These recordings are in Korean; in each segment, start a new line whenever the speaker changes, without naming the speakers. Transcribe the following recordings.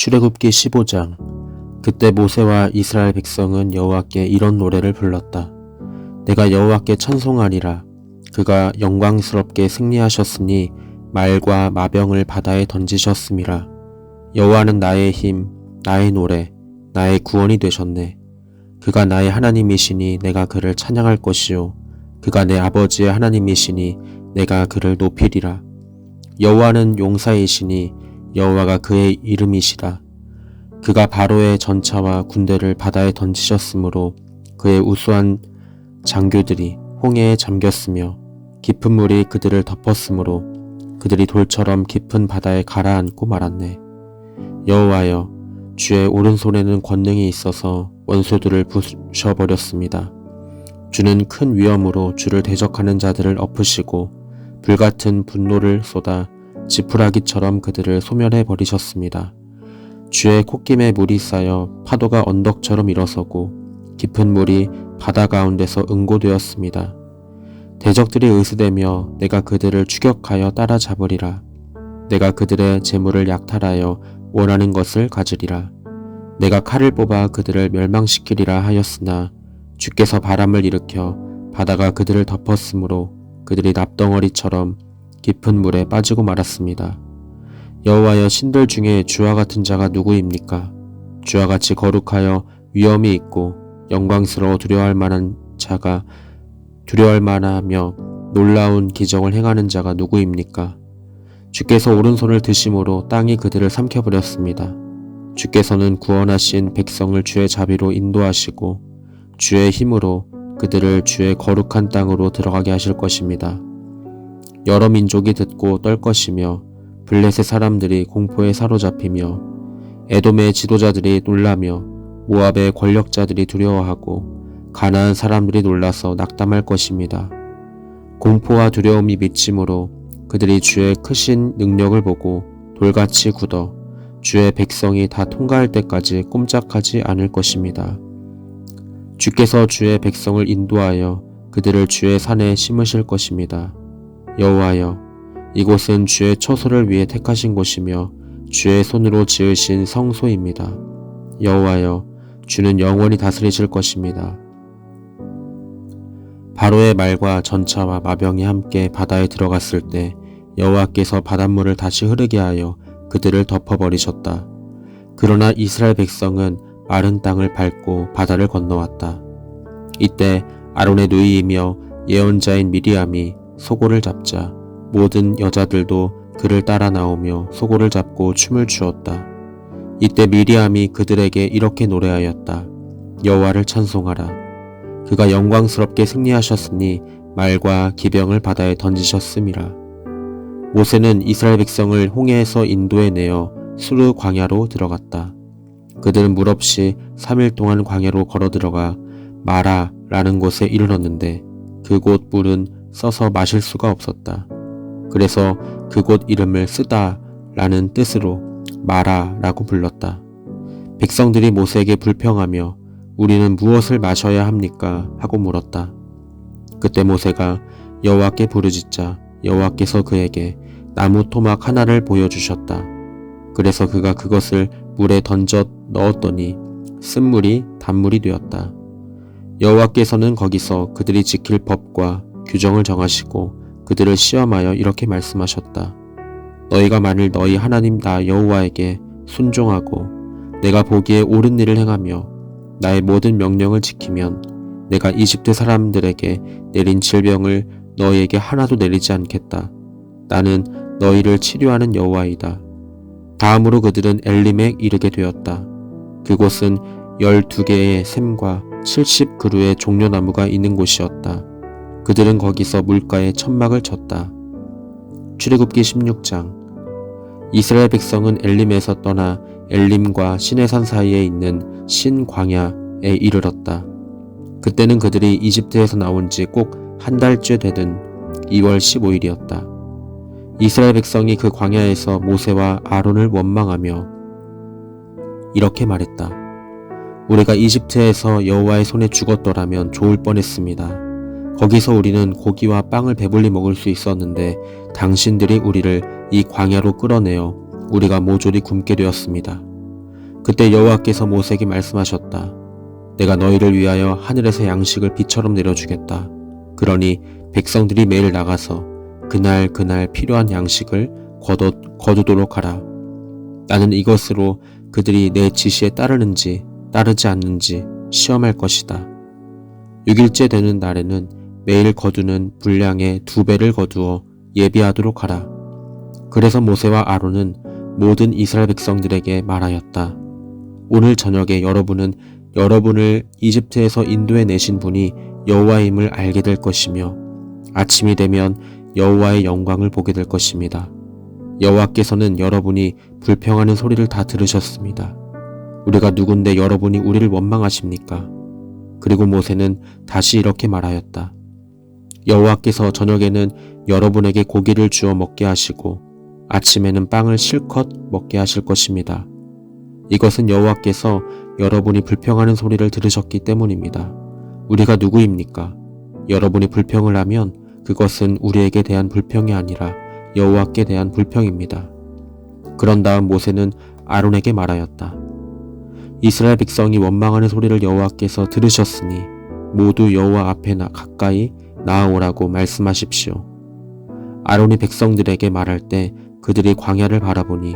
출애굽기 15장 그때 모세와 이스라엘 백성은 여호와께 이런 노래를 불렀다. 내가 여호와께 찬송하리라. 그가 영광스럽게 승리하셨으니 말과 마병을 바다에 던지셨음이라. 여호와는 나의 힘, 나의 노래, 나의 구원이 되셨네. 그가 나의 하나님이시니 내가 그를 찬양할 것이요. 그가 내 아버지의 하나님이시니 내가 그를 높이리라. 여호와는 용사이시니 여호와가 그의 이름이시라. 그가 바로의 전차와 군대를 바다에 던지셨으므로 그의 우수한 장교들이 홍해에 잠겼으며 깊은 물이 그들을 덮었으므로 그들이 돌처럼 깊은 바다에 가라앉고 말았네. 여호와여, 주의 오른손에는 권능이 있어서 원소들을 부셔버렸습니다. 주는 큰 위엄으로 주를 대적하는 자들을 엎으시고 불같은 분노를 쏟아 지푸라기처럼 그들을 소멸해 버리셨습니다. 주의 콧김에 물이 쌓여 파도가 언덕처럼 일어서고 깊은 물이 바다 가운데서 응고되었습니다. 대적들이 의스대며 내가 그들을 추격하여 따라잡으리라. 내가 그들의 재물을 약탈하여 원하는 것을 가지리라. 내가 칼을 뽑아 그들을 멸망시키리라 하였으나 주께서 바람을 일으켜 바다가 그들을 덮었으므로 그들이 납덩어리처럼 깊은 물에 빠지고 말았습니다. 여호와여 신들 중에 주와 같은 자가 누구입니까? 주와 같이 거룩하여 위엄이 있고 영광스러워 두려워할 만한 자가 두려워할 만하며 놀라운 기적을 행하는 자가 누구입니까? 주께서 오른손을 드심으로 땅이 그들을 삼켜버렸습니다. 주께서는 구원하신 백성을 주의 자비로 인도하시고 주의 힘으로 그들을 주의 거룩한 땅으로 들어가게 하실 것입니다. 여러 민족이 듣고 떨 것이며 블레셋 사람들이 공포에 사로잡히며 에돔의 지도자들이 놀라며 모압의 권력자들이 두려워하고 가나안 사람들이 놀라서 낙담할 것입니다. 공포와 두려움이 미침으로 그들이 주의 크신 능력을 보고 돌같이 굳어 주의 백성이 다 통과할 때까지 꼼짝하지 않을 것입니다. 주께서 주의 백성을 인도하여 그들을 주의 산에 심으실 것입니다. 여호와여, 이곳은 주의 처소를 위해 택하신 곳이며 주의 손으로 지으신 성소입니다. 여호와여, 주는 영원히 다스리실 것입니다. 바로의 말과 전차와 마병이 함께 바다에 들어갔을 때 여호와께서 바닷물을 다시 흐르게 하여 그들을 덮어버리셨다. 그러나 이스라엘 백성은 마른 땅을 밟고 바다를 건너왔다. 이때 아론의 누이이며 예언자인 미리암이 소고를 잡자 모든 여자들도 그를 따라 나오며 소고를 잡고 춤을 추었다. 이때 미리암이 그들에게 이렇게 노래하였다. 여호와를 찬송하라. 그가 영광스럽게 승리하셨으니 말과 기병을 바다에 던지셨음이라. 모세는 이스라엘 백성을 홍해에서 인도해 내어 수르 광야로 들어갔다. 그들은 물 없이 3일 동안 광야로 걸어 들어가 마라라는 곳에 이르렀는데 그곳 물은 써서 마실 수가 없었다. 그래서 그곳 이름을 쓰다 라는 뜻으로 마라 라고 불렀다. 백성들이 모세에게 불평하며 우리는 무엇을 마셔야 합니까? 하고 물었다. 그때 모세가 여호와께 부르짖자 여호와께서 그에게 나무 토막 하나를 보여주셨다. 그래서 그가 그것을 물에 던져 넣었더니 쓴물이 단물이 되었다. 여호와께서는 거기서 그들이 지킬 법과 규정을 정하시고 그들을 시험하여 이렇게 말씀하셨다. 너희가 만일 너희 하나님 나 여호와에게 순종하고 내가 보기에 옳은 일을 행하며 나의 모든 명령을 지키면 내가 이집트 사람들에게 내린 질병을 너희에게 하나도 내리지 않겠다. 나는 너희를 치료하는 여호와이다. 다음으로 그들은 엘림에 이르게 되었다. 그곳은 열두 개의 샘과 칠십 그루의 종려나무가 있는 곳이었다. 그들은 거기서 물가에 천막을 쳤다. 출애굽기 16장 이스라엘 백성은 엘림에서 떠나 엘림과 시내산 사이에 있는 신광야에 이르렀다. 그때는 그들이 이집트에서 나온 지 꼭 한 달째 되던 2월 15일이었다. 이스라엘 백성이 그 광야에서 모세와 아론을 원망하며 이렇게 말했다. 우리가 이집트에서 여호와의 손에 죽었더라면 좋을 뻔했습니다. 거기서 우리는 고기와 빵을 배불리 먹을 수 있었는데 당신들이 우리를 이 광야로 끌어내어 우리가 모조리 굶게 되었습니다. 그때 여호와께서 모세에게 말씀하셨다. 내가 너희를 위하여 하늘에서 양식을 비처럼 내려주겠다. 그러니 백성들이 매일 나가서 그날 그날 필요한 양식을 거둬, 거두도록 하라. 나는 이것으로 그들이 내 지시에 따르는지 따르지 않는지 시험할 것이다. 6일째 되는 날에는 매일 거두는 분량의 두 배를 거두어 예비하도록 하라. 그래서 모세와 아론은 모든 이스라엘 백성들에게 말하였다. 오늘 저녁에 여러분은 여러분을 이집트에서 인도해 내신 분이 여호와임을 알게 될 것이며 아침이 되면 여호와의 영광을 보게 될 것입니다. 여호와께서는 여러분이 불평하는 소리를 다 들으셨습니다. 우리가 누군데 여러분이 우리를 원망하십니까? 그리고 모세는 다시 이렇게 말하였다. 여호와께서 저녁에는 여러분에게 고기를 주어 먹게 하시고 아침에는 빵을 실컷 먹게 하실 것입니다. 이것은 여호와께서 여러분이 불평하는 소리를 들으셨기 때문입니다. 우리가 누구입니까? 여러분이 불평을 하면 그것은 우리에게 대한 불평이 아니라 여호와께 대한 불평입니다. 그런 다음 모세는 아론에게 말하였다. 이스라엘 백성이 원망하는 소리를 여호와께서 들으셨으니 모두 여호와 앞에 나 가까이 나아오라고 말씀하십시오. 아론이 백성들에게 말할 때 그들이 광야를 바라보니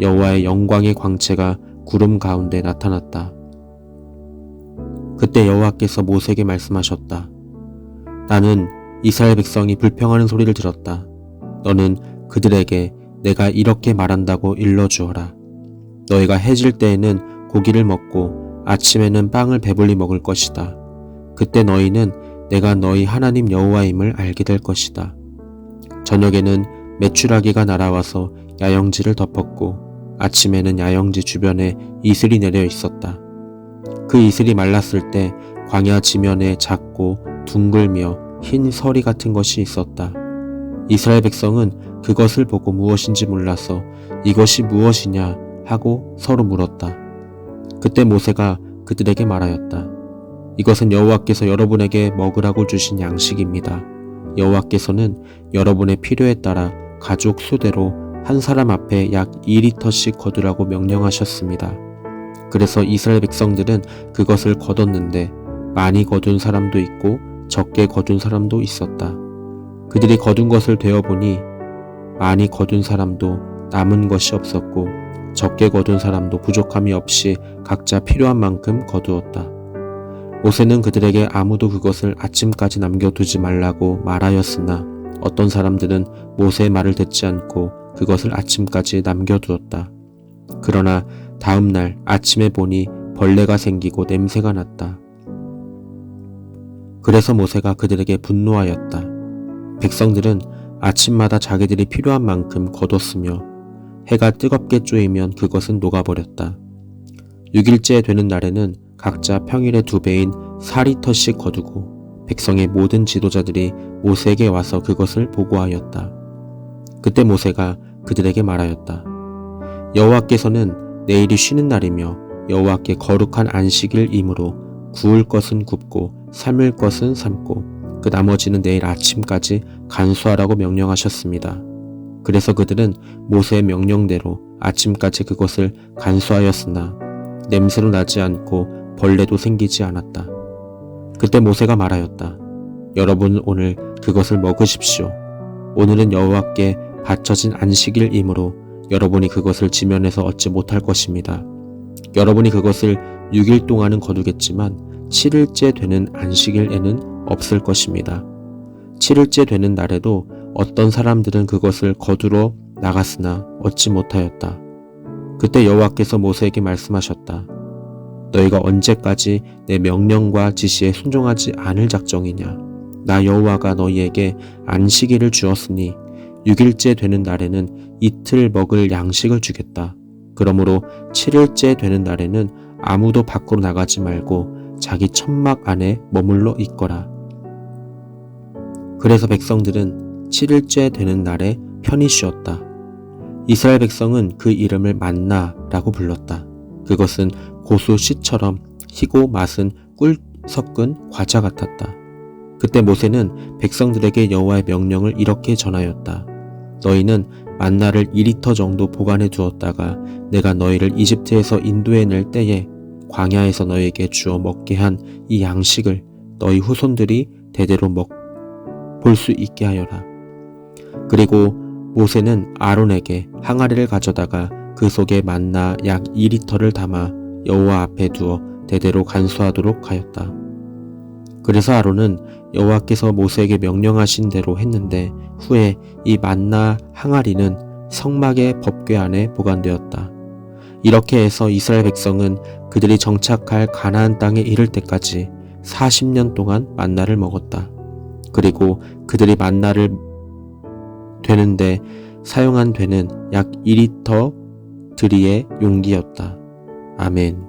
여호와의 영광의 광채가 구름 가운데 나타났다. 그때 여호와께서 모세에게 말씀하셨다. 나는 이스라엘 백성이 불평하는 소리를 들었다. 너는 그들에게 내가 이렇게 말한다고 일러주어라. 너희가 해질 때에는 고기를 먹고 아침에는 빵을 배불리 먹을 것이다. 그때 너희는 내가 너희 하나님 여호와임을 알게 될 것이다. 저녁에는 메추라기가 날아와서 야영지를 덮었고 아침에는 야영지 주변에 이슬이 내려 있었다. 그 이슬이 말랐을 때 광야 지면에 작고 둥글며 흰 서리 같은 것이 있었다. 이스라엘 백성은 그것을 보고 무엇인지 몰라서 이것이 무엇이냐 하고 서로 물었다. 그때 모세가 그들에게 말하였다. 이것은 여호와께서 여러분에게 먹으라고 주신 양식입니다. 여호와께서는 여러분의 필요에 따라 가족 수대로 한 사람 앞에 약 2리터씩 거두라고 명령하셨습니다. 그래서 이스라엘 백성들은 그것을 거뒀는데 많이 거둔 사람도 있고 적게 거둔 사람도 있었다. 그들이 거둔 것을 되어보니 많이 거둔 사람도 남은 것이 없었고 적게 거둔 사람도 부족함이 없이 각자 필요한 만큼 거두었다. 모세는 그들에게 아무도 그것을 아침까지 남겨두지 말라고 말하였으나 어떤 사람들은 모세의 말을 듣지 않고 그것을 아침까지 남겨두었다. 그러나 다음 날 아침에 보니 벌레가 생기고 냄새가 났다. 그래서 모세가 그들에게 분노하였다. 백성들은 아침마다 자기들이 필요한 만큼 거뒀으며 해가 뜨겁게 쪼이면 그것은 녹아버렸다. 6일째 되는 날에는 각자 평일의 두 배인 4리터씩 거두고 백성의 모든 지도자들이 모세에게 와서 그것을 보고하였다. 그때 모세가 그들에게 말하였다. 여호와께서는 내일이 쉬는 날이며 여호와께 거룩한 안식일이므로 구울 것은 굽고 삶을 것은 삶고 그 나머지는 내일 아침까지 간수하라고 명령하셨습니다. 그래서 그들은 모세의 명령대로 아침까지 그것을 간수하였으나 냄새로 나지 않고 벌레도 생기지 않았다. 그때 모세가 말하였다. 여러분 오늘 그것을 먹으십시오. 오늘은 여호와께 바쳐진 안식일이므로 여러분이 그것을 지면에서 얻지 못할 것입니다. 여러분이 그것을 6일 동안은 거두겠지만 7일째 되는 안식일에는 없을 것입니다. 7일째 되는 날에도 어떤 사람들은 그것을 거두러 나갔으나 얻지 못하였다. 그때 여호와께서 모세에게 말씀하셨다. 너희가 언제까지 내 명령과 지시에 순종하지 않을 작정이냐? 나 여호와가 너희에게 안식일을 주었으니 6일째 되는 날에는 이틀 먹을 양식을 주겠다. 그러므로 7일째 되는 날에는 아무도 밖으로 나가지 말고 자기 천막 안에 머물러 있거라. 그래서 백성들은 7일째 되는 날에 편히 쉬었다. 이스라엘 백성은 그 이름을 만나라고 불렀다. 그것은 고수 씨처럼 희고 맛은 꿀 섞은 과자 같았다. 그때 모세는 백성들에게 여호와의 명령을 이렇게 전하였다. 너희는 만나를 2리터 정도 보관해 두었다가 내가 너희를 이집트에서 인도해 낼 때에 광야에서 너희에게 주어 먹게 한 이 양식을 너희 후손들이 대대로 먹 볼 수 있게 하여라. 그리고 모세는 아론에게 항아리를 가져다가 그 속에 만나 약 2리터를 담아 여호와 앞에 두어 대대로 간수하도록 하였다. 그래서 아론은 여호와께서 모세에게 명령하신 대로 했는데 후에 이 만나 항아리는 성막의 법궤 안에 보관되었다. 이렇게 해서 이스라엘 백성은 그들이 정착할 가나안 땅에 이를 때까지 40년 동안 만나를 먹었다. 그리고 그들이 만나를 되는데 사용한 되는 약 2리터 드리의 용기였다. 아멘.